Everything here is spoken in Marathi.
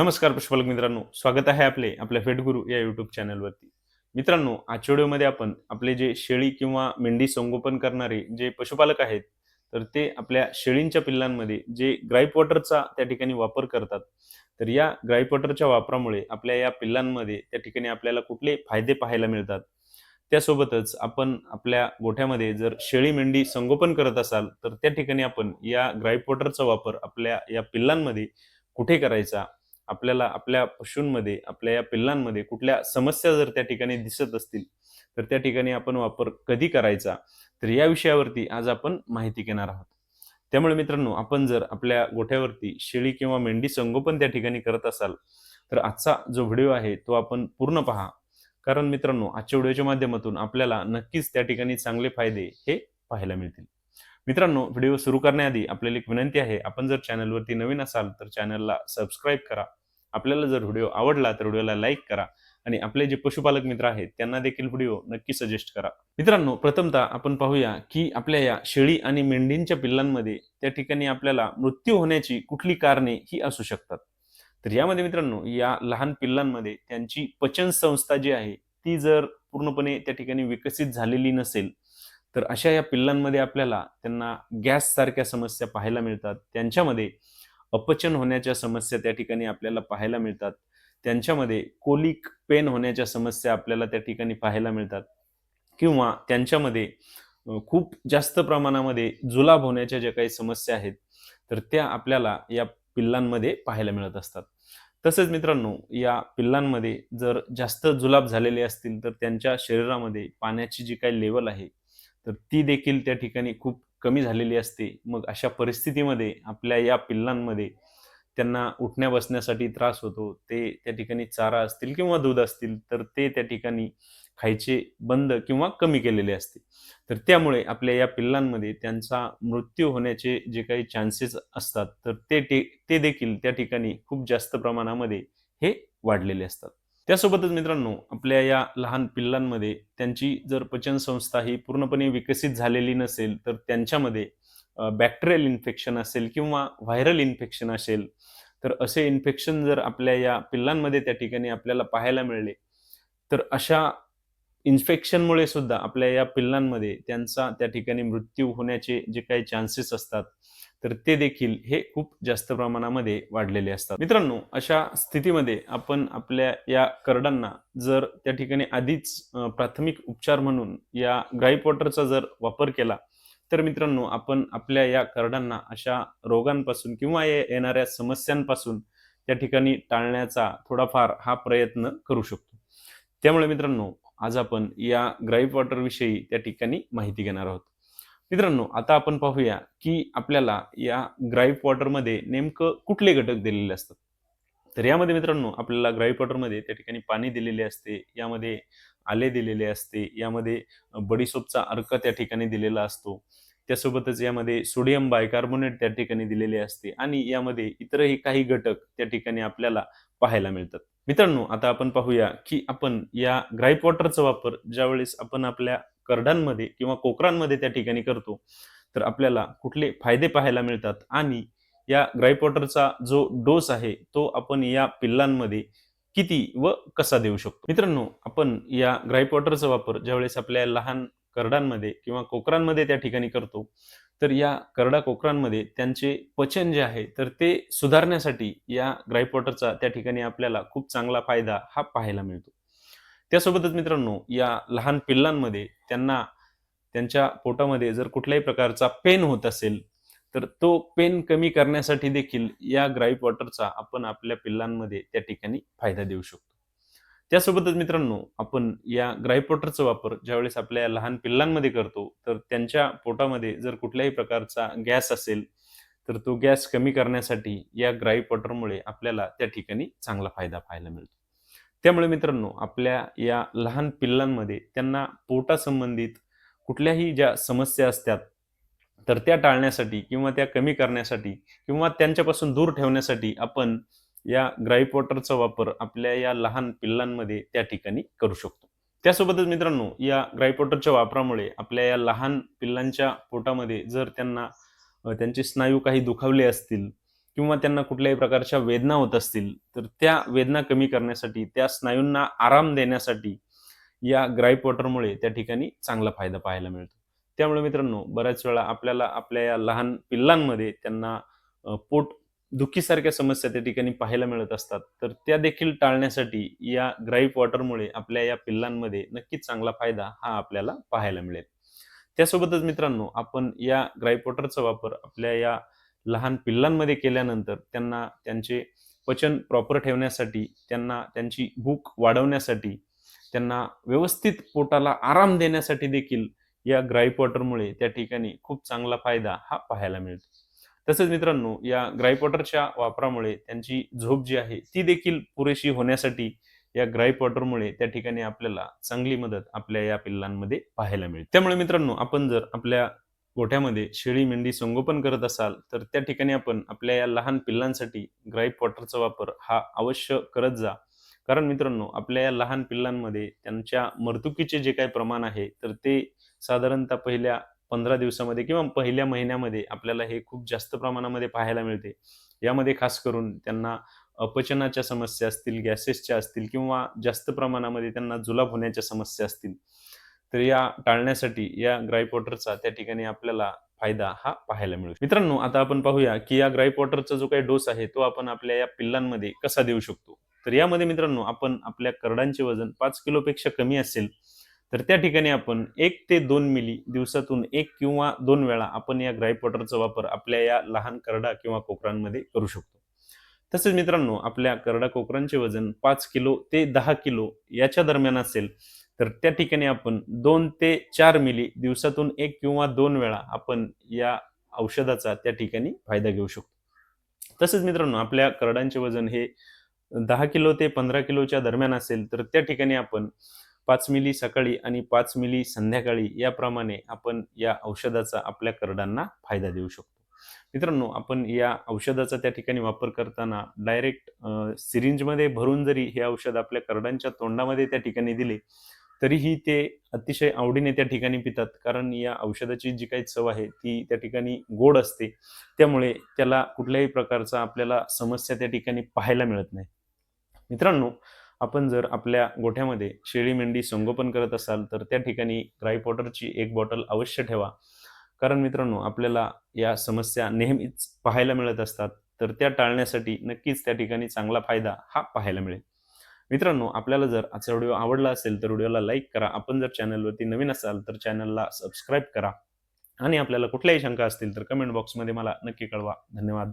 नमस्कार पशुपालक मित्रांनो. स्वागत आहे आपले आपल्या फेटगुरु या युट्यूब चॅनलवरती मित्रांनो आजच्या व्हिडिओमध्ये आपण आपले जे शेळी किंवा मेंढी संगोपन करणारे जे पशुपालक आहेत तर ते आपल्या शेळींच्या पिल्लांमध्ये जे ग्राईप वॉटरचा त्या ठिकाणी वापर करतात तर या ग्राईप वॉटरच्या वापरामुळे आपल्या या पिल्लांमध्ये त्या ठिकाणी आपल्याला कुठले फायदे पाहायला मिळतात? त्यासोबतच आपण आपल्या गोठ्यामध्ये जर शेळी मेंढी संगोपन करत असाल तर त्या ठिकाणी आपण या ग्राईप वॉटरचा वापर आपल्या या पिल्लांमध्ये कुठे करायचा? आपल्याला आपल्या पशूंमध्ये आपल्या या पिल्लांमध्ये कुठल्या समस्या जर त्या ठिकाणी दिसत असतील तर त्या ठिकाणी आपण वापर कधी करायचा? तर या विषयावरती आज आपण माहिती घेणार आहोत. त्यामुळे मित्रांनो आपण जर आपल्या गोठ्यावरती शेळी किंवा मेंढी संगोपन त्या ठिकाणी करत असाल तर आजचा जो व्हिडिओ आहे तो आपण पूर्ण पहा. कारण मित्रांनो आजच्या व्हिडिओच्या माध्यमातून आपल्याला नक्कीच त्या ठिकाणी चांगले फायदे हे पाहायला मिळतील. मित्रांनो व्हिडिओ सुरू करण्याआधी आपल्याला एक विनंती आहे आपण जर चॅनलवरती नवीन असाल तर चॅनलला सबस्क्राईब करा. आपल्याला जर व्हिडिओ आवडला तर व्हिडिओला लाईक करा आणि आपले जे पशुपालक मित्र आहेत त्यांना देखील व्हिडिओ नक्की सजेस्ट करा. मित्रांनो प्रथमतः आपण पाहूया की आपल्या या शेळी आणि मेंढींच्या पिल्लांमध्ये त्या ठिकाणी आपल्याला मृत्यू होण्याची कुठली कारणे ही असू शकतात. तर यामध्ये मित्रांनो या लहान पिल्लांमध्ये त्यांची पचन संस्था जी आहे ती जर पूर्णपणे त्या ठिकाणी विकसित झालेली नसेल तर अशा या पिल्लांमध्ये आपल्याला त्यांना गॅस सारख्या समस्या पाहायला मिळतात. त्यांच्यामध्ये अपचन होण्याच्या समस्या त्या ठिकाणी आपल्याला पाहायला मिळतात. त्यांच्यामध्ये कोलिक पेन होण्याच्या समस्या आपल्याला त्या ठिकाणी पाहायला मिळतात. किंवा त्यांच्यामध्ये खूप जास्त प्रमाणामध्ये जुलाब होण्याच्या ज्या काही समस्या आहेत तर त्या आपल्याला या पिल्लांमध्ये पाहायला मिळत असतात. तसेच मित्रांनो या पिल्लांमध्ये जर जास्त जुलाब झालेले असतील तर त्यांच्या शरीरामध्ये पाण्याची जी काही लेवल आहे तर ती देखील त्या ठिकाणी खूप कमी झालेली असते. मग अशा परिस्थितीमध्ये आपल्या या पिल्लांमध्ये त्यांना उठण्या बसण्यासाठी त्रास होतो ते त्या ठिकाणी चारा असतील किंवा दूध असतील तर ते त्या ठिकाणी खायचे बंद किंवा कमी केलेले असते. तर त्यामुळे आपल्या या पिल्लांमध्ये त्यांचा मृत्यू होण्याचे जे काही चान्सेस असतात तर ते ते ते देखील त्या ठिकाणी खूप जास्त प्रमाणामध्ये हे वाढलेले असतात. त्यासोबतच मित्रांनो आपल्या या लहान पिल्लांमध्ये त्यांची जर पचनसंस्था ही पूर्णपणे विकसित झालेली नसेल तर त्यांच्यामध्ये बॅक्टेरियल इन्फेक्शन असेल किंवा व्हायरल इन्फेक्शन असेल तर असे इन्फेक्शन जर आपल्या या पिल्लांमध्ये त्या ठिकाणी आपल्याला पाहायला मिळले तर अशा इन्फेक्शनमुळे सुद्धा आपल्या या पिल्लांमध्ये त्यांचा त्या ठिकाणी मृत्यू होण्याचे जे काही चान्सेस असतात तर ते देखील हे खूप जास्त प्रमाणामध्ये वाढलेले असतात. मित्रांनो अशा स्थितीमध्ये आपण आपल्या या करडांना जर त्या ठिकाणी आधीच प्राथमिक उपचार म्हणून या ग्राईप वॉटरचा जर वापर केला तर मित्रांनो आपण आपल्या या करडांना अशा रोगांपासून किंवा येणाऱ्या समस्यांपासून त्या ठिकाणी टाळण्याचा थोडाफार हा प्रयत्न करू शकतो. त्यामुळे मित्रांनो आज आपण या ग्राईप वॉटर विषयी त्या ठिकाणी माहिती घेणार आहोत. मित्रांनो आता आपण पाहूया की आपल्याला या ग्राईप वॉटरमध्ये नेमकं कुठले घटक दिलेले असतात. तर यामध्ये मित्रांनो आपल्याला ग्राईप वॉटरमध्ये त्या ठिकाणी पाणी दिलेले असते यामध्ये आले दिलेले असते यामध्ये बडीसोपचा अर्क त्या ठिकाणी दिलेला असतो त्यासोबतच यामध्ये सोडियम बायकार्बोनेट त्या ठिकाणी दिलेले असते आणि यामध्ये इतरही काही घटक त्या ठिकाणी आपल्याला पाहायला मिळतात. मित्रांनो आता आपण पाहूया की आपण या ग्राईप वॉटरचा वापर ज्यावेळेस आपण आपल्या करडांमध्ये किंवा कोकरांमध्ये त्या ठिकाणी करतो तर आपल्याला कुठले फायदे पाहायला मिळतात आणि या ग्राईप वॉटरचा जो डोस आहे तो आपण या पिल्लांमध्ये किती व कसा देऊ शकतो? मित्रांनो आपण या ग्राईप वॉटरचा वापर ज्यावेळेस आपल्या लहान करडांमध्ये किंवा कोकरांमध्ये त्या ठिकाणी करतो तर या करडा कोकरांमध्ये त्यांचे पचन जे आहे तर ते सुधारण्यासाठी या ग्राईप वॉटरचा त्या ठिकाणी आपल्याला खूप चांगला फायदा हा पाहायला मिळतो. त्यासोबतच मित्रांनो या लहान पिल्लांमध्ये त्यांना त्यांच्या पोटामध्ये जर कुठल्याही प्रकारचा पेन होत असेल तर तो पेन कमी करण्यासाठी देखील या ग्राईप वॉटरचा आपण आपल्या पिल्लांमध्ये त्या ठिकाणी फायदा देऊ शकतो. त्यासोबतच मित्रांनो आपण या ग्राइपॉटरचा वापर ज्यावेळेस आपल्या लहान पिल्लांमध्ये करतो तर त्यांच्या पोटामध्ये जर कुठल्याही प्रकारचा गॅस असेल तर तो गॅस कमी करण्यासाठी या ग्राईप पॉटरमुळे आपल्याला त्या ठिकाणी चांगला फायदा पाहायला मिळतो. त्यामुळे मित्रांनो आपल्या या लहान पिल्लांमध्ये त्यांना पोटासंबंधित कुठल्याही ज्या समस्या असतात तर त्या टाळण्यासाठी किंवा त्या कमी करण्यासाठी किंवा त्यांच्यापासून दूर ठेवण्यासाठी आपण या ग्राईप वॉटरचा वापर आपल्या या लहान पिल्लांमध्ये त्या ठिकाणी करू शकतो. त्यासोबतच मित्रांनो या ग्राईप वॉटरच्या वापरामुळे आपल्या या लहान पिल्लांच्या पोटामध्ये जर त्यांना त्यांचे स्नायू काही दुखावले असतील किंवा त्यांना कुठल्याही प्रकारच्या वेदना होत असतील तर त्या वेदना कमी करण्यासाठी त्या स्नायूंना आराम देण्यासाठी या ग्राईप वॉटरमुळे त्या ठिकाणी चांगला फायदा पाहायला मिळतो. त्यामुळे मित्रांनो बऱ्याच वेळा आपल्याला आपल्या या लहान पिल्लांमध्ये त्यांना पोट दुखीसारख्या समस्या त्या ठिकाणी पाहायला मिळत असतात. तर त्या देखील टाळण्यासाठी या ग्राईप वॉटरमुळे आपल्या या पिल्लांमध्ये नक्कीच चांगला फायदा हा आपल्याला पाहायला मिळेल. त्यासोबतच मित्रांनो आपण या ग्राईप वॉटरचा वापर आपल्या या लहान पिल्लांमध्ये केल्यानंतर त्यांना त्यांचे पचन प्रॉपर ठेवण्यासाठी त्यांना त्यांची भूक वाढवण्यासाठी त्यांना व्यवस्थित पोटाला आराम देण्यासाठी देखील या ग्राईप वॉटरमुळे त्या ठिकाणी खूप चांगला फायदा हा पाहायला मिळतो तसेच मित्रांनो या ग्राईपॉटरच्या वापरामुळे त्यांची झोप जी आहे ती देखील पुरेशी होण्यासाठी या ग्राईपॉटरमुळे त्या ठिकाणी आपल्याला चांगली मदत आपल्या या पिल्लांमध्ये पाहायला मिळते. त्यामुळे मित्रांनो आपण जर आपल्या गोठ्यामध्ये शेळी मेंढी संगोपन करत असाल तर त्या ठिकाणी आपण आपल्या या लहान पिल्लांसाठी ग्राईप वॉटरचा वापर हा अवश्य करत जा. कारण मित्रांनो आपल्या या लहान पिल्लांमध्ये त्यांच्या मर्तुकीचे जे काही प्रमाण आहे तर ते साधारणतः पहिल्या पंधरा दिवसामध्ये किंवा पहिल्या महिन्यामध्ये आपल्याला हे खूप जास्त प्रमाणामध्ये पाहायला मिळते. यामध्ये खास करून त्यांना अपचनाच्या समस्या असतील गॅसेसच्या असतील किंवा जास्त प्रमाणामध्ये त्यांना जुलाब होण्याच्या समस्या असतील तर या टाळण्यासाठी या ग्रायपॉटरचा त्या ठिकाणी आपल्याला फायदा हा पाहायला मिळू. मित्रांनो आता आपण पाहूया की या ग्रायपॉटरचा जो काही डोस आहे तो आपण आपल्या या पिल्लांमध्ये कसा देऊ शकतो? तर यामध्ये मित्रांनो आपण आपल्या करडांचे वजन पाच किलोपेक्षा कमी असेल तर त्या ठिकाणी आपण एक ते दोन मिली दिवसातून एक किंवा दोन वेळा आपण या ग्राईप वॉटरचा वापर आपल्या या लहान करडा किंवा कोकरांमध्ये करू शकतो. तसेच मित्रांनो आपल्या करडा कोकरांचे वजन पाच किलो ते दहा किलो याच्या दरम्यान असेल तर त्या ठिकाणी आपण दोन ते चार मिली दिवसातून एक किंवा दोन वेळा आपण या औषधाचा त्या ठिकाणी फायदा घेऊ शकतो. तसेच मित्रांनो आपल्या करडांचे वजन हे दहा किलो ते पंधरा किलोच्या दरम्यान असेल तर त्या ठिकाणी आपण पाच मिली सकाळी आणि पाच मिली संध्याकाळी याप्रमाणे आपण या औषधाचा आपल्या करडांना फायदा देऊ शकतो. मित्रांनो आपण या औषधाचा त्या ठिकाणी वापर करताना डायरेक्ट सिरिंजमध्ये भरून जरी हे औषध आपल्या करडांच्या तोंडामध्ये त्या ठिकाणी दिले तरीही ते अतिशय आवडीने त्या ठिकाणी पितात. कारण या औषधाची जी काही चव आहे ती त्या ठिकाणी गोड असते. त्यामुळे त्याला कुठल्याही प्रकारचा आपल्याला समस्या त्या ठिकाणी पाहायला मिळत नाही. मित्रांनो आपण जर आपल्या गोठ्यामध्ये शेळी मेंढी संगोपन करत असाल तर त्या ठिकाणी ग्राईप एक बॉटल अवश्य ठेवा. कारण मित्रांनो आपल्याला या समस्या नेहमीच पाहायला मिळत असतात. तर त्या टाळण्यासाठी नक्कीच त्या ठिकाणी चांगला फायदा हा पाहायला मिळेल. मित्रांनो आपल्याला जर आजचा व्हिडिओ आवडला असेल तर व्हिडिओला लाईक करा. आपण जर चॅनलवरती नवीन असाल तर चॅनलला सबस्क्राईब करा. आणि आपल्याला कुठल्याही शंका असतील तर कमेंट बॉक्समध्ये मला नक्की कळवा. धन्यवाद.